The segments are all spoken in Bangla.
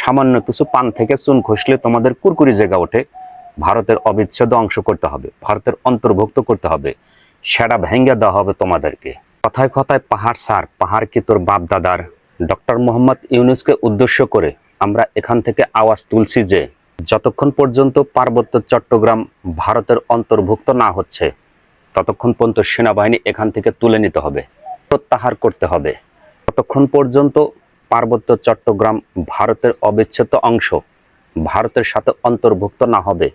সামান্য কিছু পান থেকে চুন ঘষলে তোমাদের কুরকুরি জায়গা ওঠে। ভারতের অবিচ্ছেদ্য অংশ করতে হবে, ভারতের অন্তর্ভুক্ত করতে হবে। সেটা ভেঙ্গে দেওয়া হবে তোমাদেরকে। কথায় কথায় পাহাড় সার পাহাড় কি তোর বাপ দাদার? ডক্টর মোহাম্মদ ইউনুসকে উদ্দেশ্য করে আমরা এখান থেকে আওয়াজ তুলছি যে, যতক্ষণ পর্যন্ত পার্বত্য চট্টগ্রাম ভারতের অন্তর্ভুক্ত না হচ্ছে, ততক্ষণ পর্যন্ত সেনাবাহিনী এখান থেকে তুলে নিতে হবে, প্রত্যাহার করতে হবে। ততক্ষণ পর্যন্ত পার্বত্য চট্টগ্রাম ভারতের অবিচ্ছেদ্য অংশ। ভারতের সাথে অন্তর্ভুক্ত না হবে,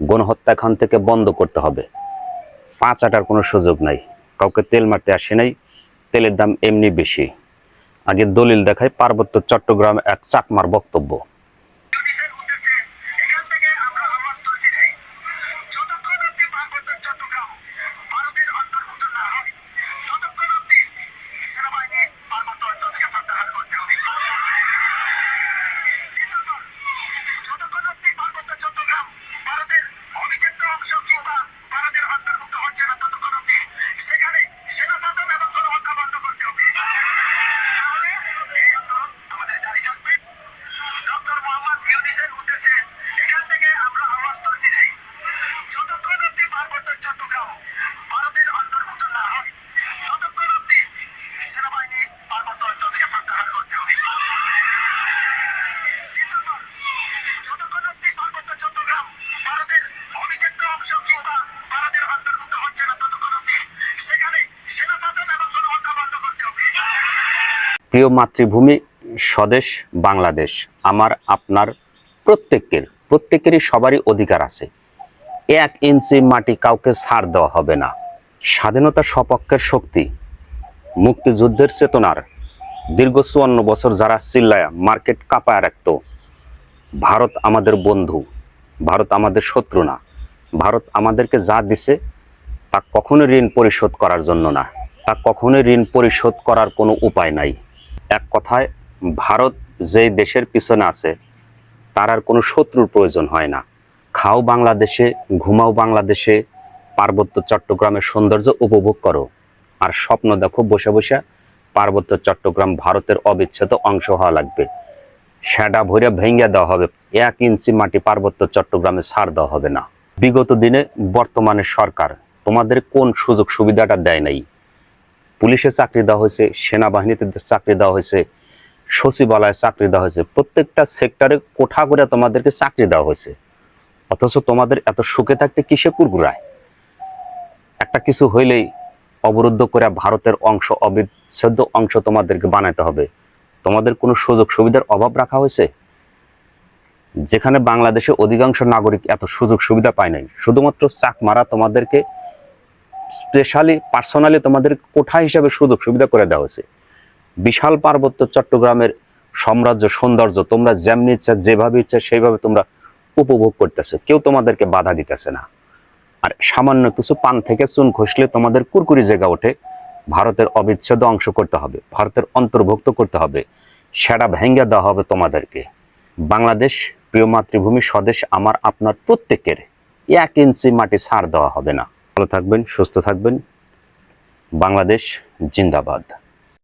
গণহত্যাখান থেকে বন্ধ করতে হবে। পাঁচ আটার কোনো সুযোগ নাই, কাউকে তেল মারতে আসে নাই, তেলের দাম এমনি বেশি। আগে দলিল দেখায় পার্বত্য চট্টগ্রাম এক চাকমার বক্তব্য। ইউনিসের উদ্দেশ্যে এখান থেকে আমরা আওয়াজ তুলছি যে যতক্ষণ অব্দি পার্বত্য চট্টগ্রাম ভারতের অন্তর্ভুক্ত না হয়, ততক্ষণ অব্দি সেনাবাহিনী পার্বত্য অঞ্চল থেকে প্রত্যাহার করতে হবে। প্রিয় মাতৃভূমি স্বদেশ বাংলাদেশ, আমার, আপনার প্রত্যেকের, প্রত্যেকেরই সবারই অধিকার আছে। এক ইঞ্চি মাটি কাউকে ছাড় দেওয়া হবে না। স্বাধীনতা সপক্ষের শক্তি, মুক্তিযুদ্ধের চেতনার দীর্ঘ চুয়ান্ন বছর যারা চিল্লায়া মার্কেট কাঁপায় রাখত। ভারত আমাদের বন্ধু, ভারত আমাদের শত্রু না। ভারত আমাদেরকে যা দিছে, তা কখনো ঋণ পরিশোধ করার জন্য না। তা কখনো ঋণ পরিশোধ করার কোনো উপায় নাই। এক কথায়, ভারত যেই দেশের পিছনে আছে তার আর কোনো শত্রুর প্রয়োজন হয় না। খাও বাংলাদেশে, ঘুমাও বাংলাদেশে, পার্বত্য চট্টগ্রামের সৌন্দর্য উপভোগ করো। আর স্বপ্ন দেখো, বসে বসে পার্বত্য চট্টগ্রাম ভারতের অবিচ্ছেদ্য অংশ হওয়া লাগবে। সেটা ভরে ভেঙে দেওয়া হবে, এক ইঞ্চি মাটি পার্বত্য চট্টগ্রামে ছাড় দেওয়া হবে না। বিগত দিনে বর্তমানে সরকার তোমাদের কোন সুযোগ সুবিধাটা দেয় নাই? পুলিশে চাকরি দেওয়া হয়েছে, সেনাবাহিনীতে চাকরি দেওয়া হয়েছে সচিবালয়ে চাকরি দেওয়া হয়েছে। প্রত্যেকটা সেক্টরে কোঠা করে তোমাদেরকে চাকরি দেওয়া হয়েছে। অথচ তোমাদের এত সুখে থাকতে কিসে কুরকুরায় একটা কিছু হইলেই অবরুদ্ধ করে ভারতের অংশ, অবিচ্ছেদ্য অংশ তোমাদেরকে বানাতে হবে। তোমাদের কোনো সুযোগ সুবিধার অভাব রাখা হয়েছে? যেখানে বাংলাদেশে অধিকাংশ নাগরিক এত সুযোগ সুবিধা পায় নাই। শুধুমাত্র চাক মারা তোমাদেরকে স্পেশালি পার্সোনালি তোমাদের কোঠা হিসাবে সুযোগ সুবিধা করে দেওয়া হয়েছে। বিশাল পার্বত্য চট্টগ্রামের সাম্রাজ্য সৌন্দর্য, তোমরা যেমনি ইচ্ছা, যেভাবে ইচ্ছা, সেইভাবে তোমরা উপভোগ করতেছো। কেউ তোমাদেরকে বাধা দিতেছে না। আর সামান্য কিছু পান থেকে চুন খসলে তোমাদের কুরকুরি জায়গা ওঠে। ভারতের অবিচ্ছেদ্য অংশ করতে হবে, ভারতের অন্তর্ভুক্ত করতে হবে। সেটা ভেঙ্গে দেওয়া হবে তোমাদেরকে। বাংলাদেশ, প্রিয় মাতৃভূমি, স্বদেশ, আমার, আপনার প্রত্যেকের এক ইঞ্চি মাটি ছাড় দেওয়া হবে না। ভালো থাকবেন, সুস্থ থাকবেন। বাংলাদেশ জিন্দাবাদ।